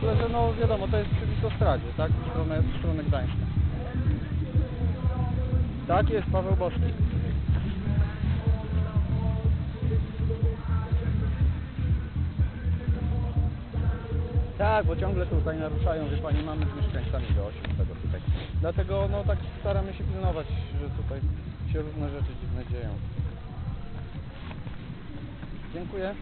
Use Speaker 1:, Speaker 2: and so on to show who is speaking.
Speaker 1: Tyle, że no wiadomo, to jest przy Witostradzie, tak? W stronę, w stronę Gdańska. Tak jest, Paweł Boski. Tak, bo ciągle tutaj naruszają, wie Pani, mamy z mieszkańcami do 8 tego tutaj. Dlatego no tak staramy się pilnować, że tutaj się różne rzeczy dziwne dzieją. Dziękuję.